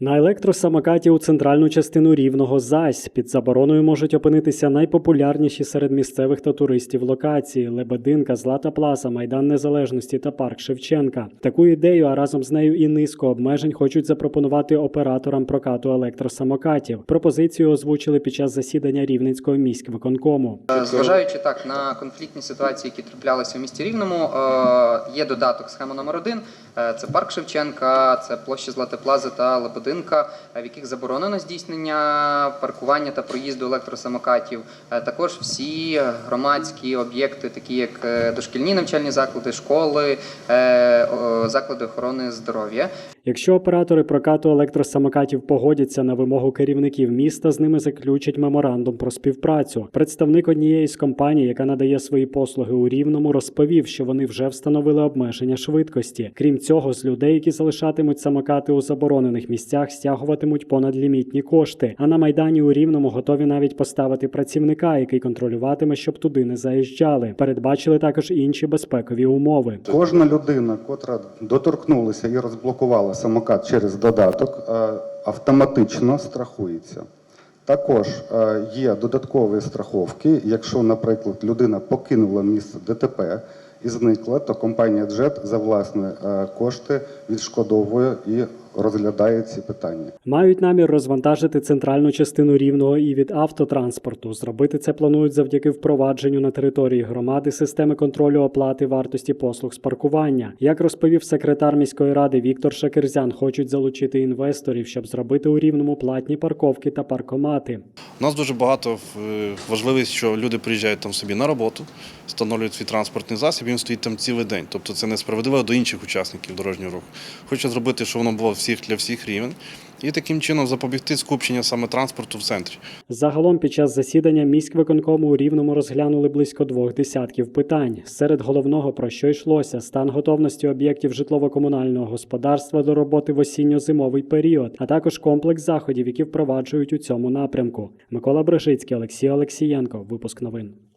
На електросамокаті у центральну частину рівного зась під забороною можуть опинитися найпопулярніші серед місцевих та туристів локації: Лебединка, Злата Пласа, Майдан Незалежності та Парк Шевченка. Таку ідею, а разом з нею і низку обмежень хочуть запропонувати операторам прокату електросамокатів. Пропозицію озвучили під час засідання Рівненського міськвиконкому. Е, Зважаючи так на конфліктні ситуації, які траплялися в місті Рівному, е, є додаток схема номер один. Е, Це парк Шевченка, це площа Злата Плаза та Лебединка, е, в яких заборонено здійснення паркування та проїзду електросамокатів. Е, Також всі громадські об'єкти, такі як е, дошкільні навчальні заклади, школи, е, заклади охорони здоров'я. Якщо оператори прокату електросамокатів погодяться на вимогу керівників міста, з ними заключать меморандум про співпрацю. Представник однієї з компаній, яка надає свої послуги у Рівному, розповів, що вони вже встановили обмеження швидкості. Крім цього, з людей, які залишатимуть самокати у заборонених місцях, стягуватимуть понадлімітні кошти. А на майдані у Рівному готові навіть поставити працівника, який контролюватиме, щоб туди не заїжджали. Передбачили також інші безпекові умови. Кожна людина, котра доторкнулася і розблокувала самокат через додаток, е, автоматично страхується. Також е, є додаткові страховки. Якщо, наприклад, людина покинула місце ДТП і зникла, то компанія Джет за власні е, кошти відшкодовує і розглядає ці питання. Мають намір розвантажити центральну частину рівного і від автотранспорту. Зробити це планують завдяки впровадженню на території громади системи контролю оплати вартості послуг з паркування. Як розповів секретар міської ради Віктор Шакерзян, хочуть залучити інвесторів, щоб зробити у рівному платні парковки та паркомати. У нас дуже багато е, важливість, що люди приїжджають там собі на роботу, встановлюють свій транспортний засіб, і він стоїть там цілий день. Тобто це несправедливо до інших учасників дорожнього руху. Хочу зробити, щоб воно було всіх для всіх рівень, і таким чином запобігти скупчення саме транспорту в центрі. Загалом під час засідання міськвиконкому у Рівному розглянули близько двох десятків питань. Серед головного про що йшлося стан готовності об'єктів житлово-комунального господарства до роботи в осінньо-зимовий період, а також комплекс заходів, які впроваджують у цьому напрямку. Микола Брижицький, Олексій Олексієнко. Випуск новин.